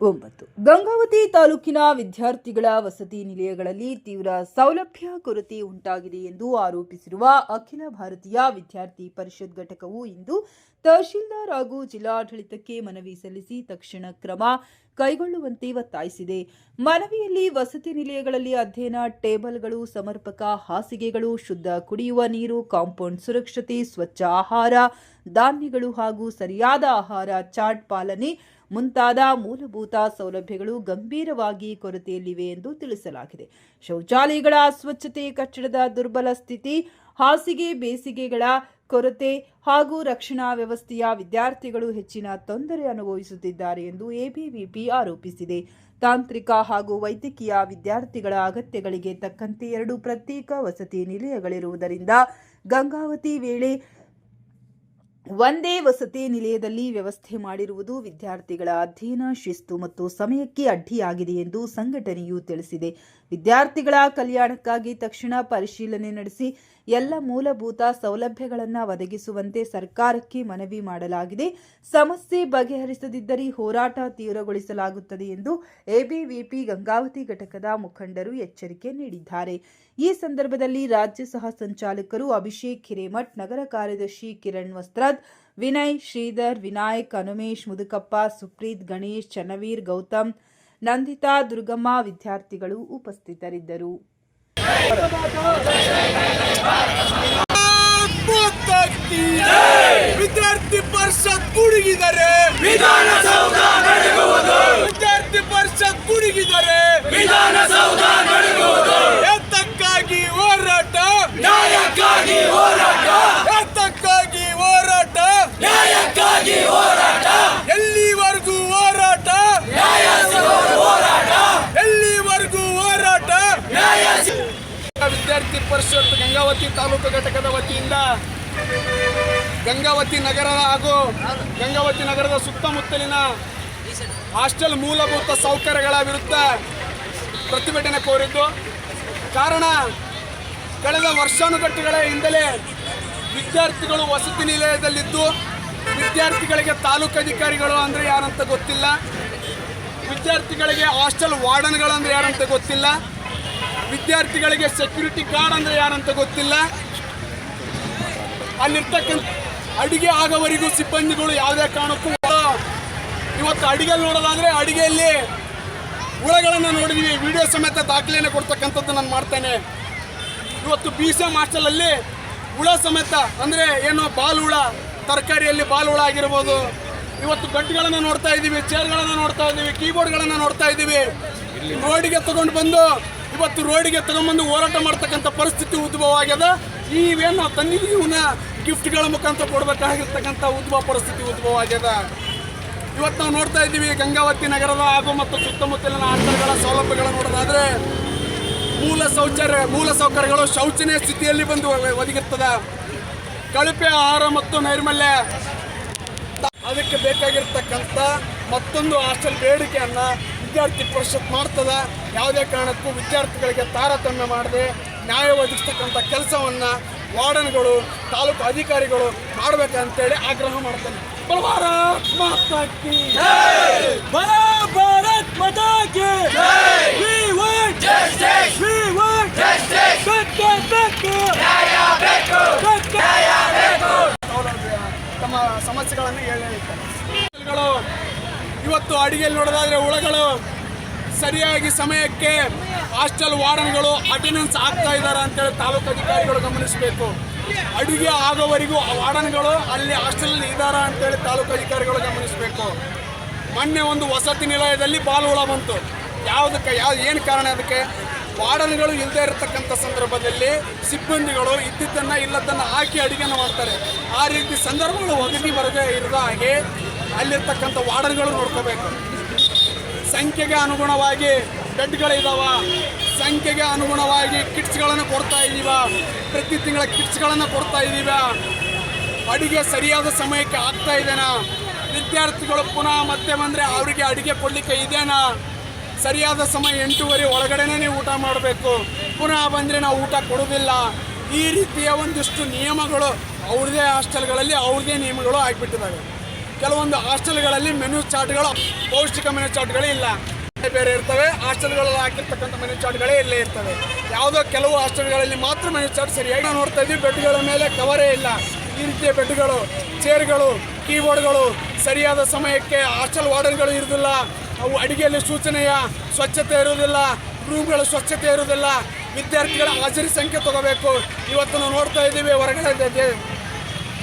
ಒಂಬತ್ತು. ಗಂಗಾವತಿ ತಾಲೂಕಿನ ವಿದ್ಯಾರ್ಥಿಗಳ ವಸತಿ ನಿಲಯಗಳಲ್ಲಿ ತೀವ್ರ ಸೌಲಭ್ಯ ಕೊರತೆ ಉಂಟಾಗಿದೆ ಎಂದು ಆರೋಪಿಸಿರುವ ಅಖಿಲ ಭಾರತೀಯ ವಿದ್ಯಾರ್ಥಿ ಪರಿಷತ್ ಘಟಕವು ಇಂದು ತಹಶೀಲ್ದಾರ್ ಹಾಗೂ ಜಿಲ್ಲಾಡಳಿತಕ್ಕೆ ಮನವಿ ಸಲ್ಲಿಸಿ ತಕ್ಷಣ ಕ್ರಮ ಕೈಗೊಳ್ಳುವಂತೆ ಒತ್ತಾಯಿಸಿದೆ. ಮನವಿಯಲ್ಲಿ ವಸತಿ ನಿಲಯಗಳಲ್ಲಿ ಅಧ್ಯಯನ ಟೇಬಲ್ಗಳು, ಸಮರ್ಪಕ ಹಾಸಿಗೆಗಳು, ಶುದ್ಧ ಕುಡಿಯುವ ನೀರು, ಕಾಂಪೌಂಡ್ ಸುರಕ್ಷತೆ, ಸ್ವಚ್ಛ ಆಹಾರ, ಧಾನ್ಯಗಳು ಹಾಗೂ ಸರಿಯಾದ ಆಹಾರ, ಚಾಟ್ ಪಾಲನೆ ಮುಂತಾದ ಮೂಲಭೂತ ಸೌಲಭ್ಯಗಳು ಗಂಭೀರವಾಗಿ ಕೊರತೆಯಲ್ಲಿವೆ ಎಂದು ತಿಳಿಸಲಾಗಿದೆ. ಶೌಚಾಲಯಗಳ ಅಸ್ವಚ್ಛತೆ ಕಟ್ಟಡದ ದುರ್ಬಲ ಸ್ಥಿತಿ, ಹಾಸಿಗೆ ಬೇಸಿಗೆಗಳ ಕೊರತೆ ಹಾಗೂ ರಕ್ಷಣಾ ವ್ಯವಸ್ಥೆಯ ವಿದ್ಯಾರ್ಥಿಗಳು ಹೆಚ್ಚಿನ ತೊಂದರೆ ಅನುಭವಿಸುತ್ತಿದ್ದಾರೆ ಎಂದು ಎಬಿವಿಪಿ ಆರೋಪಿಸಿದೆ. ತಾಂತ್ರಿಕ ಹಾಗೂ ವೈದ್ಯಕೀಯ ವಿದ್ಯಾರ್ಥಿಗಳ ಅಗತ್ಯಗಳಿಗೆ ತಕ್ಕಂತೆ ಎರಡು ಪ್ರತ್ಯೇಕ ವಸತಿ ನಿಲಯಗಳಿರುವುದರಿಂದ ಗಂಗಾವತಿ ವೇಳೆ ಒಂದೇ ವಸತಿ ನಿಲಯದಲ್ಲಿ ವ್ಯವಸ್ಥೆ ಮಾಡಿರುವುದು ವಿದ್ಯಾರ್ಥಿಗಳ ಅಧ್ಯಯನ ಶಿಸ್ತು ಮತ್ತು ಸಮಯಕ್ಕೆ ಅಡ್ಡಿಯಾಗಿದೆ ಎಂದು ಸಂಘಟನೆಯು ತಿಳಿಸಿದೆ. ವಿದ್ಯಾರ್ಥಿಗಳ ಕಲ್ಯಾಣಕ್ಕಾಗಿ ತಕ್ಷಣ ಪರಿಶೀಲನೆ ನಡೆಸಿ ಎಲ್ಲ ಮೂಲಭೂತ ಸೌಲಭ್ಯಗಳನ್ನು ಒದಗಿಸುವಂತೆ ಸರ್ಕಾರಕ್ಕೆ ಮನವಿ ಮಾಡಲಾಗಿದೆ. ಸಮಸ್ಯೆ ಬಗೆಹರಿಸದಿದ್ದರೆ ಹೋರಾಟ ತೀವ್ರಗೊಳಿಸಲಾಗುತ್ತದೆ ಎಂದು ಎಬಿವಿಪಿ ಗಂಗಾವತಿ ಘಟಕದ ಮುಖಂಡರು ಎಚ್ಚರಿಕೆ ನೀಡಿದ್ದಾರೆ. ಈ ಸಂದರ್ಭದಲ್ಲಿ ರಾಜ್ಯ ಸಹ ಸಂಚಾಲಕರು ಅಭಿಷೇಕ್ ಹಿರೇಮಠ್, ನಗರ ಕಾರ್ಯದರ್ಶಿ ಕಿರಣ್ ವಸ್ತ್ರದ್, ವಿನಯ್ ಶ್ರೀಧರ್, ವಿನಾಯಕ್, ಅನುಮೇಶ್, ಮುದುಕಪ್ಪ, ಸುಪ್ರೀತ್, ಗಣೇಶ್, ಚನ್ನವೀರ್, ಗೌತಮ್, ನಂದಿತಾ, ದುರ್ಗಮ್ಮ ವಿದ್ಯಾರ್ಥಿಗಳು ಉಪಸ್ಥಿತರಿದ್ದರು. ವಿದ್ಯಾರ್ಥಿ ಪರಿಷತ್ ಗುಡುಗಿದರೆ ವಿಧಾನಸೌಧ ನಡುಗುವುದು ವಿದ್ಯಾರ್ಥಿ ಪರಿಷತ್ ಗುಡುಗಿದರೆ ವಿಧಾನಸೌಧ ನಡುಗುವುದು ಎತ್ತಕ್ಕಾಗಿ ಹೋರಾಟ ನ್ಯಾಯಕ್ಕಾಗಿ ಹೋರಾಟ ಎತ್ತಕ್ಕಾಗಿ ಹೋರಾಟ ನ್ಯಾಯಕ್ಕಾಗಿ ಹೋರಾಟ ಎಲ್ಲಿವರೆಗೂ ಹೋರಾಟ ನ್ಯಾಯ ಸಿಗುವ ಹೋರಾಟ ಎಲ್ಲಿವರೆಗೂ ಹೋರಾಟ ನ್ಯಾಯ ಸಿ- ವಿದ್ಯಾರ್ಥಿ ಪರಿಷತ್ ಗಂಗಾವತಿ ತಾಲೂಕು ಘಟಕದ ವತಿಯಿಂದ ಗಂಗಾವತಿ ನಗರ ಹಾಗೂ ಗಂಗಾವತಿ ನಗರದ ಸುತ್ತಮುತ್ತಲಿನ ಹಾಸ್ಟೆಲ್ ಮೂಲಭೂತ ಸೌಕರ್ಯಗಳ ವಿರುದ್ಧ ಪ್ರತಿಭಟನೆ ಕೋರಿದ್ದು. ಕಾರಣ, ಕಳೆದ ವರ್ಷಾನುಗಟ್ಟುಗಳ ಹಿಂದಲೇ ವಿದ್ಯಾರ್ಥಿಗಳು ವಸತಿ ನಿಲಯದಲ್ಲಿದ್ದು, ವಿದ್ಯಾರ್ಥಿಗಳಿಗೆ ತಾಲೂಕು ಅಧಿಕಾರಿಗಳು ಅಂದರೆ ಯಾರಂತ ಗೊತ್ತಿಲ್ಲ. ವಿದ್ಯಾರ್ಥಿಗಳಿಗೆ ಹಾಸ್ಟೆಲ್ ವಾರ್ಡನ್ಗಳು ಅಂದರೆ ಯಾರಂತ ಗೊತ್ತಿಲ್ಲ. ವಿದ್ಯಾರ್ಥಿಗಳಿಗೆ ಸೆಕ್ಯೂರಿಟಿ ಗಾರ್ಡ್ ಅಂದರೆ ಯಾರಂತ ಗೊತ್ತಿಲ್ಲ. ಅಲ್ಲಿರ್ತಕ್ಕಂಥ ಅಡಿಗೆ ಆಗೋವರೆಗೂ ಸಿಬ್ಬಂದಿಗಳು ಯಾವುದೇ ಕಾರಣಕ್ಕೂ ಇವತ್ತು ಅಡಿಗೆ ನೋಡೋದಾದ್ರೆ ಅಡಿಗೆಯಲ್ಲಿ ಹುಳಗಳನ್ನು ನೋಡಿದ್ವಿ. ವಿಡಿಯೋ ಸಮೇತ ದಾಖಲೆಯನ್ನು ಕೊಡ್ತಕ್ಕಂಥದ್ದು ನಾನು ಮಾಡ್ತೇನೆ. ಇವತ್ತು ಬಿ ಸಿ ಎಂ ಹಾಸ್ಟೆಲಲ್ಲಿ ಹುಳ ಸಮೇತ, ಅಂದರೆ ಏನು ಬಾಲ್ ಹುಳ, ತರಕಾರಿಯಲ್ಲಿ ಬಾಲ್ ಹುಳ ಆಗಿರ್ಬೋದು. ಇವತ್ತು ಗಂಟುಗಳನ್ನು ನೋಡ್ತಾ ಇದ್ದೀವಿ ಚೇರ್ಗಳನ್ನು ನೋಡ್ತಾ ಇದ್ದೀವಿ ಕೀಬೋರ್ಡ್ಗಳನ್ನು ನೋಡ್ತಾ ಇದ್ದೀವಿ ರೋಡಿಗೆ ತಗೊಂಡು ಬಂದು ಇವತ್ತು ರೋಡಿಗೆ ತಗೊಂಬಂದು ಹೋರಾಟ ಮಾಡ್ತಕ್ಕಂಥ ಪರಿಸ್ಥಿತಿ ಉದ್ಭವ ಆಗ್ಯದ ಇವೇನು ನಾವು ಗಿಫ್ಟ್ಗಳ ಮುಖಾಂತರ ಕೊಡಬೇಕಾಗಿರ್ತಕ್ಕಂಥ ಉದ್ಭವ ಪರಿಸ್ಥಿತಿ ಉದ್ಭವ ಆಗ್ಯದ ಇವತ್ತು ನಾವು ನೋಡ್ತಾ ಇದ್ದೀವಿ ಗಂಗಾವತಿ ನಗರದ ಹಾಗೂ ಮತ್ತು ಸುತ್ತಮುತ್ತಲಿನ ಆಟಗಳ ಸೌಲಭ್ಯಗಳನ್ನು ನೋಡೋದಾದ್ರೆ ಮೂಲ ಶೌಚಾಲಯ ಮೂಲ ಸೌಕರ್ಯಗಳು ಶೌಚನೀಯ ಸ್ಥಿತಿಯಲ್ಲಿ ಬಂದು ಒದಗಿರ್ತದೆ. ಕಳಪೆ ಆಹಾರ ಮತ್ತು ನೈರ್ಮಲ್ಯ ಅದಕ್ಕೆ ಬೇಕಾಗಿರ್ತಕ್ಕಂಥ ಮತ್ತೊಂದು ಹಾಸ್ಟೆಲ್ ಬೇಡಿಕೆಯನ್ನ ವಿದ್ಯಾರ್ಥಿ ಪರಿಷತ್ ಮಾಡ್ತದ. ಯಾವುದೇ ಕಾರಣಕ್ಕೂ ವಿದ್ಯಾರ್ಥಿಗಳಿಗೆ ತಾರತಮ್ಯ ಮಾಡದೆ ನ್ಯಾಯ ಒದಗಿಸ್ತಕ್ಕಂಥ ಕೆಲಸವನ್ನು ವಾರ್ಡನ್ಗಳು ತಾಲೂಕು ಅಧಿಕಾರಿಗಳು ಮಾಡಬೇಕಂತೇಳಿ ಆಗ್ರಹ ಮಾಡ್ತೇನೆ. ಭಾರತ್ ಮಾತಾ ಕೀ ಭಾರತ್ ಮಾತಾ ನ್ಯಾಯ ಬೇಕು! ನ್ಯಾಯ ಬೇಕು! ತಮ್ಮ ಸಮಸ್ಯೆಗಳನ್ನು ಹೇಳಿರ್ತಾರೆ ಇವತ್ತು ಅಡಿಗೆಯಲ್ಲಿ ನೋಡೋದಾದ್ರೆ ಹುಳಗಳು ಸರಿಯಾಗಿ ಸಮಯಕ್ಕೆ ಹಾಸ್ಟೆಲ್ ವಾರ್ಡನ್ಗಳು ಅಟೆಂಡೆನ್ಸ್ ಆಗ್ತಾ ಇದ್ದಾರೆ ಅಂತೇಳಿ ತಾಲೂಕು ಅಧಿಕಾರಿಗಳು ಗಮನಿಸಬೇಕು. ಅಡುಗೆ ಆಗೋವರೆಗೂ ಆ ವಾರ್ಡನ್ಗಳು ಅಲ್ಲಿ ಹಾಸ್ಟೆಲಲ್ಲಿ ಇದ್ದಾರಾ ಅಂತೇಳಿ ತಾಲೂಕು ಅಧಿಕಾರಿಗಳು ಗಮನಿಸಬೇಕು. ಮೊನ್ನೆ ಒಂದು ವಸತಿ ನಿಲಯದಲ್ಲಿ ಬಾಲ್ ಹುಳ ಬಂತು. ಯಾವುದಕ್ಕೆ, ಯಾವ, ಏನು ಕಾರಣ ಅದಕ್ಕೆ? ವಾರ್ಡನ್ಗಳು ಇಲ್ಲದೇ ಇರತಕ್ಕಂಥ ಸಂದರ್ಭದಲ್ಲಿ ಸಿಬ್ಬಂದಿಗಳು ಇದ್ದಿದ್ದನ್ನು ಇಲ್ಲದನ್ನು ಹಾಕಿ ಅಡುಗೆನ ಮಾಡ್ತಾರೆ. ಆ ರೀತಿ ಸಂದರ್ಭಗಳು ಒದಗಿ ಬರದೇ ಇರದ ಹಾಗೆ ಅಲ್ಲಿರ್ತಕ್ಕಂಥ ವಾರ್ಡನ್ಗಳು ನೋಡ್ಕೋಬೇಕು. ಸಂಖ್ಯೆಗೆ ಅನುಗುಣವಾಗಿ ಬೆಡ್ಗಳಿದಾವ. ಸಂಖ್ಯೆಗೆ ಅನುಗುಣವಾಗಿ ಕಿಟ್ಸ್ಗಳನ್ನು ಕೊಡ್ತಾ ಇದ್ದೀವ ಪ್ರತಿ ತಿಂಗಳ ಕಿಟ್ಸ್ಗಳನ್ನು ಕೊಡ್ತಾ ಇದ್ದೀವ ಅಡುಗೆ ಸರಿಯಾದ ಸಮಯಕ್ಕೆ ಆಗ್ತಾ ಇದೆನಾ? ವಿದ್ಯಾರ್ಥಿಗಳು ಪುನಃ ಮತ್ತೆ ಬಂದರೆ ಅವರಿಗೆ ಅಡುಗೆ ಕೊಡಲಿಕ್ಕೆ ಇದೆನಾ? ಸರಿಯಾದ ಸಮಯ ಎಂಟೂವರೆ ಒಳಗಡೆನೇ ಊಟ ಮಾಡಬೇಕು. ಪುನಃ ಬಂದರೆ ನಾವು ಊಟ ಕೊಡೋದಿಲ್ಲ ಈ ರೀತಿಯ ಒಂದಿಷ್ಟು ನಿಯಮಗಳು ಅವ್ರದೇ ಹಾಸ್ಟೆಲ್ಗಳಲ್ಲಿ ಅವ್ರದೇ ನಿಯಮಗಳು ಆಗಿಬಿಟ್ಟಿದ್ದಾವೆ. ಕೆಲವೊಂದು ಹಾಸ್ಟೆಲ್ಗಳಲ್ಲಿ ಮೆನು ಚಾರ್ಟ್ಗಳು, ಪೌಷ್ಟಿಕ ಮೆನು ಚಾರ್ಟ್ಗಳೇ ಇಲ್ಲ. ಬೇರೆ ಇರ್ತವೆ. ಹಾಸ್ಟೆಲ್ಗಳಲ್ಲಿ ಹಾಕಿರ್ತಕ್ಕಂಥ ಮೆನು ಚಾರ್ಟ್ಗಳೇ ಇಲ್ಲೇ ಇರ್ತವೆ. ಯಾವುದೋ ಕೆಲವು ಹಾಸ್ಟೆಲ್ಗಳಲ್ಲಿ ಮಾತ್ರ ಮೆನು ಚಾರ್ಟ್ ಸರಿಯಾಗಿ ನೋಡ್ತಾ ಇದ್ದೀವಿ. ಬೆಡ್ಗಳ ಮೇಲೆ ಕವರೇ ಇಲ್ಲ. ಈ ರೀತಿಯ ಬೆಡ್ಗಳು, ಚೇರ್ಗಳು, ಕೀಬೋರ್ಡ್ಗಳು ಸರಿಯಾದ ಸಮಯಕ್ಕೆ ಹಾಸ್ಟೆಲ್ ವಾರ್ಡನ್ಗಳು ಇರುವುದಿಲ್ಲ. ಅವು ಅಡಿಗೆಯಲ್ಲಿ ಸೂಚನೆಯ ಸ್ವಚ್ಛತೆ ಇರುವುದಿಲ್ಲ. ರೂಮ್ಗಳ ಸ್ವಚ್ಛತೆ ಇರುವುದಿಲ್ಲ. ವಿದ್ಯಾರ್ಥಿಗಳ ಹಾಜರಿ ಸಂಖ್ಯೆ ತಗೋಬೇಕು. ಇವತ್ತು ನಾವು ನೋಡ್ತಾ ಇದ್ದೀವಿ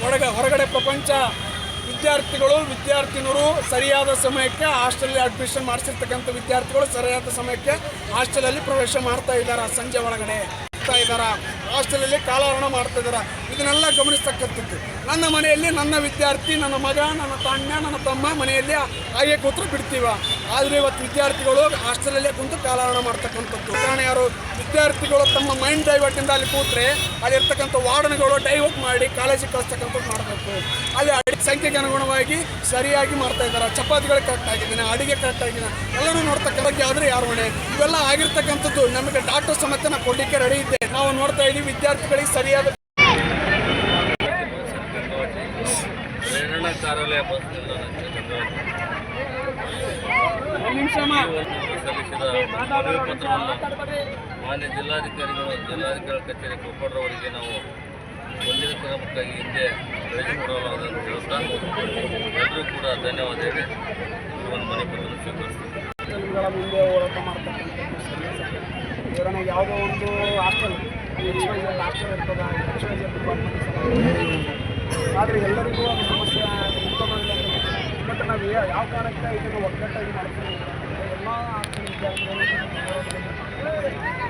ಹೊರಗಡೆ ಹೊರಗಡೆ ಪ್ರಪಂಚ ವಿದ್ಯಾರ್ಥಿಗಳು ವಿದ್ಯಾರ್ಥಿನಿಯರು ಸರಿಯಾದ ಸಮಯಕ್ಕೆ ಹಾಸ್ಟೆಲ್ ಅಡ್ಮಿಷನ್ ಮಾಡಿಸಿರ್ತಕ್ಕಂಥ ವಿದ್ಯಾರ್ಥಿಗಳು ಸರಿಯಾದ ಸಮಯಕ್ಕೆ ಹಾಸ್ಟೆಲಲ್ಲಿ ಪ್ರವೇಶ ಮಾಡ್ತಾ ಇದ್ದಾರೆ? ಸಂಜೆ ಒಳಗಡೆ ಇದ್ದಾರೆ? ಹಾಸ್ಟೆಲಲ್ಲಿ ಕಾಲಹರಣ ಮಾಡ್ತಾ ಇದ್ದಾರೆ? ಇದನ್ನೆಲ್ಲ ಗಮನಿಸ್ತಕ್ಕಂಥದ್ದು. ನನ್ನ ಮನೆಯಲ್ಲಿ ನನ್ನ ವಿದ್ಯಾರ್ಥಿ, ನನ್ನ ಮಗ, ನನ್ನ ತಣ್ಣ, ನನ್ನ ತಮ್ಮ ಮನೆಯಲ್ಲಿ ಹಾಗೆ ಕೂತ್ರು ಬಿಡ್ತೀವ. ಆದರೆ ಇವತ್ತು ವಿದ್ಯಾರ್ಥಿಗಳು ಹಾಸ್ಟೆಲಲ್ಲೇ ಕುಂತು ಕಾಲಹರಣ ಮಾಡ್ತಕ್ಕಂಥದ್ದು. ಕಾರಣ ಯಾರು? ವಿದ್ಯಾರ್ಥಿಗಳು ತಮ್ಮ ಮೈಂಡ್ ಡೈವರ್ಟಿಂದ ಅಲ್ಲಿ ಕೂತ್ರೆ ಅಲ್ಲಿರ್ತಕ್ಕಂಥ ವಾರ್ಡನ್ಗಳು ಡೈವರ್ಟ್ ಮಾಡಿ ಕಾಲೇಜಿಗೆ ಕಳಿಸ್ತಕ್ಕಂಥದ್ದು ಮಾಡಬೇಕು. ಅಲ್ಲಿ ಅಡಿ ಸಂಖ್ಯೆಗೆ ಅನುಗುಣವಾಗಿ ಸರಿಯಾಗಿ ಮಾಡ್ತಾ ಇದ್ದಾರೆ. ಚಪಾತಿಗಳು ಕರೆಕ್ಟ್ ಆಗಿದ್ದೀನಿ, ಅಡಿಗೆ ಕರೆಕ್ಟ್ ಆಗಿದೆ ಎಲ್ಲರೂ ನೋಡ್ತಕ್ಕಂಥ ಆದರೆ ಯಾರು ಹೊಣೆ ಇವೆಲ್ಲ ಆಗಿರ್ತಕ್ಕಂಥದ್ದು. ನಮಗೆ ಡಾಕ್ಟರ್ ಸಮೇತ ನಾವು ಕೊಡಲಿಕ್ಕೆ ರೆಡಿ ಇದ್ದೆ. ನಾವು ನೋಡ್ತಾ ಇದ್ದೀವಿ ವಿದ್ಯಾರ್ಥಿಗಳಿಗೆ ಸರಿಯಾದ ಸಲ್ಲಿಸಿದ ಮನವಿ ಮಾನ್ಯ ಜಿಲ್ಲಾಧಿಕಾರಿಗಳು ಜಿಲ್ಲಾಧಿಕಾರಿ ಕಚೇರಿ ಕೊಪ್ಪಡ್ರವರಿಗೆ ನಾವು ಮುಂದಿನ ಕ್ರಮಕ್ಕಾಗಿ ಹಿಂದೆ ಕಳಿಸಿಕೊಡಲಾಗಿದೆ ಅಂತ ಹೇಳ್ತಾ ಎಲ್ಲರೂ ಕೂಡ ಧನ್ಯವಾದ ಹೇಳಿ ಒಂದು ಮನೆ ಪತ್ರವನ್ನು ಯಾವುದೋ ಒಂದು ಆದರೆ ಎಲ್ಲರಿಗೂ ಸಮಸ್ಯೆ ಬಟ್ ನಾವು ಯಾವ ಕಾರಣಕ್ಕೆ ಇದನ್ನು ಒಗ್ಗಟ್ಟಾಗಿ ಮಾಡ್ತೀವಿ ಎಲ್ಲ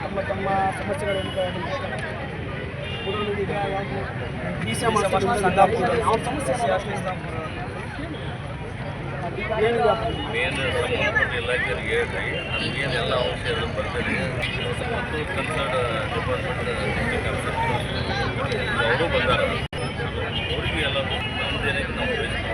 ತಮ್ಮ ತಮ್ಮ ಸಮಸ್ಯೆಗಳನ್ನು ಹುಡುಗರಿಗೆ ಯಾವ ಬಿ ಸಿ ಎಂ ಯಾವ ಸಮಸ್ಯೆ ಮೇನ್ ಸಂಬಂಧಪಟ್ಟ ಇಲಾಖೆಯವರಿಗೆ ಹೇಳ್ರಿ ನಮಗೇನೆಲ್ಲ ಇರೋದು ಬರ್ತದೆ ಮತ್ತು ಕನ್ಸರ್ಟ್ ಡಿಪಾರ್ಟ್ಮೆಂಟ್ ಅವರು ಬಂದಾರ ಅವರಿಗೆ ಎಲ್ಲ ನಮ್ಮದೇನೆ ನಾವು